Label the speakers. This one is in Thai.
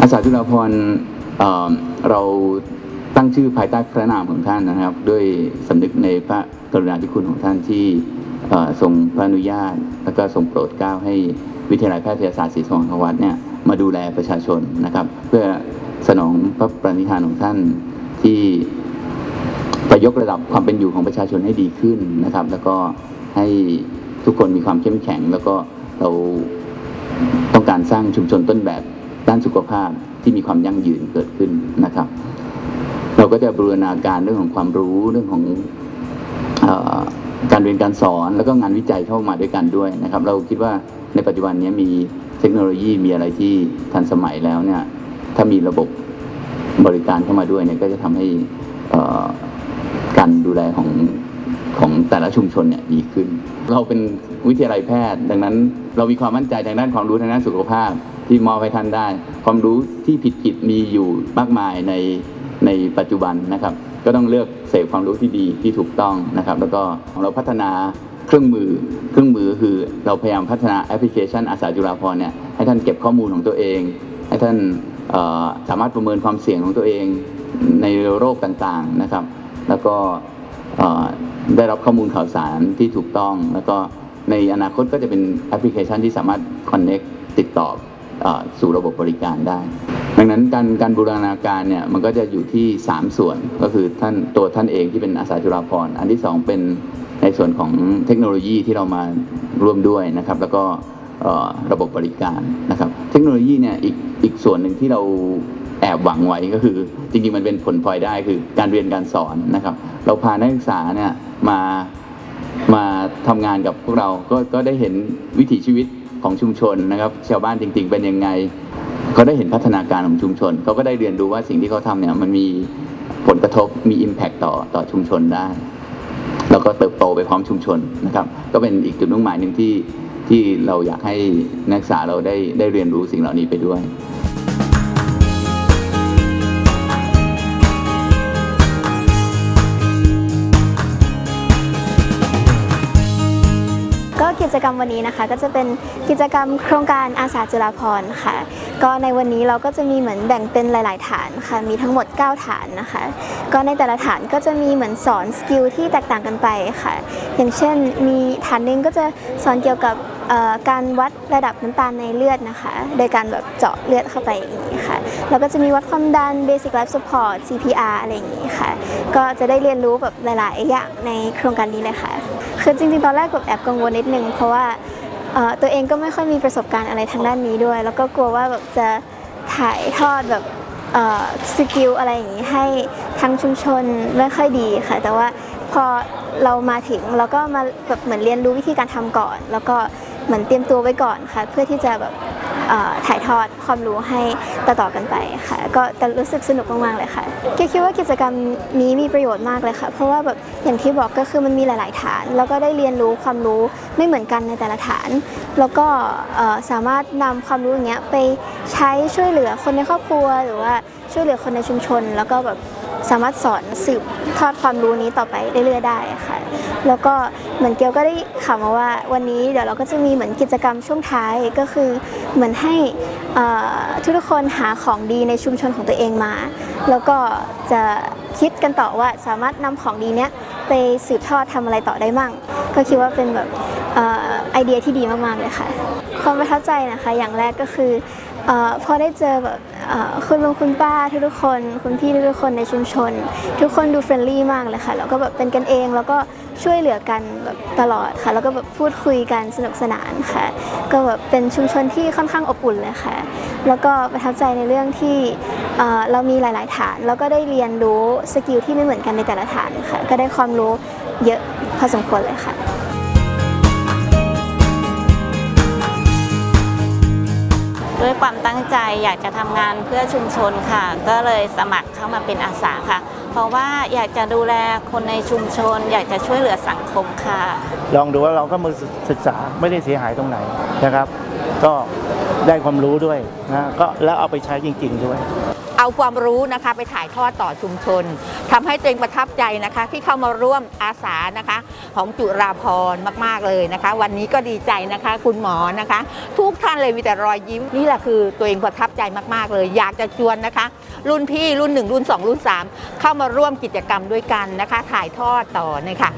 Speaker 1: อาสาจุฬาภรเเราตั้งชื่อภายใต้พระนามของท่านนะครับ ด้วยสำนึกในพระกรุณาธิคุณของท่านที่เอ่อทรงพระอนุญาต แล้วก็ทรงโปรดเกล้าให้วิทยาลัยแพทยศาสตร์ศรีสว่างควัตเนี่ยมาดูแลประชาชนนะครับ เพื่อสนองพระปณิธานของท่านที่ไปยกระดับความเป็นอยู่ของประชาชนให้ดีขึ้นนะครับ แล้วก็ให้ทุกคนมีความเข้มแข็ง แล้วก็เราต้องการสร้างชุมชนต้นแบบ ด้านสุขภาพที่มีความยั่งยืนเกิดขึ้นนะครับ เราก็จะบูรณาการเรื่องของความรู้เรื่องของอการเรียนการสอนแล้วก็งานวิจัยเข้ามาด้วยกันด้วยนะครับ เราคิดว่าในปัจจุบันนี้มีเทคโนโลยีมีอะไรที่ทันสมัยแล้วเนี่ยถ้ามีระบบบริการเข้ามาด้วยเนี่ยก็จะทำให้การดูแลของของแต่ละชุมชนเนี่ยดีขึ้น เราเป็นวิทยาลัยแพทย์ ดังนั้นเรามีความมั่นใจทางด้านความรู้ทางด้านสุขภาพ ที่มอบให้ท่านได้ ความรู้ที่ผิดผิดๆมีอยู่มากมายในในปัจจุบันนะครับ ก็ต้องเลือกเสพความรู้ที่ดีที่ถูกต้องนะครับ แล้วก็ของเราพัฒนาเครื่องมือ เครื่องมือคือเราพยายามพัฒนาแอปพลิเคชันอาสาจุฬาภรเนี่ยให้ท่านเก็บข้อมูลของตัวเอง ให้ท่านสามารถประเมินความเสี่ยงของตัวเองในโรคต่างๆนะครับ แล้วก็ได้รับข้อมูลข่าวสารที่ถูกต้อง แล้วก็ในอนาคตก็จะเป็นแอปพลิเคชันที่สามารถ connect ติดต่อ สู่ระบบบริการได้ ดังนั้นการการบูรณาการเนี่ยมันก็จะอยู่ที่ 3 ส่วนก็คือท่านตัวท่านเองที่เป็นอาสาจุฬาภรณ์อันที่ 2 เป็นในส่วนของเทคโนโลยีที่เรามาร่วมด้วยนะครับ แล้วก็ระบบบริการนะครับ เทคโนโลยีเนี่ยอีกอีกส่วนหนึ่งที่เราแอบหวังไว้ก็คือ จริงๆมันเป็นผลพลอยได้คือการเรียนการสอนนะครับ เราพานักศึกษาเนี่ยมามาทำงานกับพวกเราก็ก็ได้เห็นวิถีชีวิต ของชุมชนนะครับ ชาวบ้านจริง ๆ เป็นยังไงเขาได้เห็นพัฒนาการของชุมชนเขาก็ได้เรียนรู้ว่าสิ่งที่เขาทำเนี่ยมันมีผลกระทบมี Impact ต่อต่อชุมชนได้ แล้วก็เติบโตไปพร้อมชุมชนนะครับ ก็เป็นอีกจุดมุ่งหมายหนึ่งที่ที่เราอยากให้นักศึกษาเราได้ได้เรียนรู้สิ่งเหล่านี้ไปด้วย
Speaker 2: กิจกรรมวันนี้นะคะ ก็จะเป็นกิจกรรมโครงการอาสาจุฬาภร์ค่ะ ก็ในวันนี้เราก็จะมีเหมือนแบ่งเป็นหลาย ๆ ฐานค่ะ มีทั้งหมด 9 ฐานนะคะ ก็ในแต่ละฐานก็จะมีเหมือนสอนสกิลที่แตกต่างกันไปค่ะ อย่างเช่นมีฐานหนึ่งก็จะสอนเกี่ยวกับการวัดระดับน้ำตาลในเลือดนะคะ โดยการแบบเจาะเลือดเข้าไปอย่างนี้ค่ะ แล้วก็จะมีวัดความดัน Basic Life Support CPR อะไรอย่างนี้ค่ะ ก็จะได้เรียนรู้แบบหลาย ๆ อย่างในโครงการนี้เลยค่ะ คือจริงๆ ตอนแรกแบบแอบกังวลนิดนึง เพราะว่าตัวเองก็ไม่ค่อยมีประสบการณ์อะไรทางด้านนี้ด้วย แล้วก็กลัวว่าแบบจะถ่ายทอดแบบสกิลอะไรอย่างนี้ให้ทางชุมชนไม่ค่อยดีค่ะ แต่ว่าพอเรามาถึงเราก็มาแบบเหมือนเรียนรู้วิธีการทำก่อน แล้วก็เหมือนเตรียมตัวไว้ก่อนค่ะ เพื่อที่จะแบบ ถ่ายทอดความรู้ให้ต่อๆกันไปค่ะ ก็แต่รู้สึกสนุกมากๆเลยค่ะเกคิดว่ากิจกรรมนี้มีประโยชน์มากเลยค่ะ เพราะว่าแบบอย่างที่บอกก็คือมันมีหลาย ๆ ฐาน แล้วก็ได้เรียนรู้ความรู้ไม่เหมือนกันในแต่ละฐาน แล้วก็สามารถนำความรู้อย่างเงี้ยไปใช้ช่วยเหลือคนในครอบครัว หรือว่าช่วยเหลือคนในชุมชน แล้วก็แบบสามารถสอนสืบทอดความรู้นี้ต่อไปเรื่อยๆได้ค่ะ แล้วก็เหมือนเกียวก็ได้ข่าวมาว่าวันนี้เดี๋ยวเราก็จะมีเหมือนกิจกรรมช่วงท้ายก็คือเหมือนให้เอ่อทุกคนหาของดีในชุมชนของตัวเองมา แล้วก็จะคิดกันต่อว่าสามารถนำของดีเนี้ยไปสืบทอดทำอะไรต่อได้มั่ง ก็คิดว่าเป็นแบบออไอเดียที่ดีมากๆเลยค่ะ ความประทับใจนะคะอย่างแรกก็คืออพอได้เจอแบบ คุณลุงคุณป้าทุกๆคน คุณพี่ทุกๆคนในชุมชน ทุกคนดูเฟรนลี่มากเลยค่ะแล้วก็แบบเป็นกันเองแล้วก็ช่วยเหลือกันแบบตลอดค่ะ แล้วก็แบบพูดคุยกันสนุกสนานค่ะ ก็แบบเป็นชุมชนที่ค่อนข้างอบอุ่นเลยค่ะ แล้วก็ประทับใจในเรื่องที่เอ่อเรามีหลาย ๆ ฐาน แล้วก็ได้เรียนรู้สกิลที่ไม่เหมือนกันในแต่ละฐานค่ะก็ได้ความรู้เยอะพอสมควรเลยค่ะ
Speaker 3: ใจอยากจะทำงานเพื่อชุมชนค่ะ ก็เลยสมัครเข้ามาเป็นอาสาค่ะ เพราะว่าอยากจะดูแลคนในชุมชน อยากจะช่วยเหลือสังคมค่ะ
Speaker 4: ลองดูว่าเราก็มาศึกษาไม่ได้เสียหายตรงไหนนะครับ ก็ได้ความรู้ด้วยนะก็แล้วเอาไปใช้จริง ๆ ด้วย
Speaker 5: เอาความรู้นะคะไปถ่ายทอดต่อชุมชนทำให้ตัวเองประทับใจนะคะที่เข้ามาร่วมอาสานะคะ ของจุฬาพรมาก ๆ เลยนะคะ วันนี้ก็ดีใจนะคะ คุณหมอนะคะ ทุกท่านเลยมีแต่รอยยิ้มนี่แหละคือตัวเองประทับใจมาก ๆ เลย อยากจะชวนนะคะ รุ่นพี่รุ่น 1 รุ่น 2 รุ่น 3 เข้ามาร่วมกิจกรรมด้วยกันนะคะ ถ่ายทอดต่อนะคะ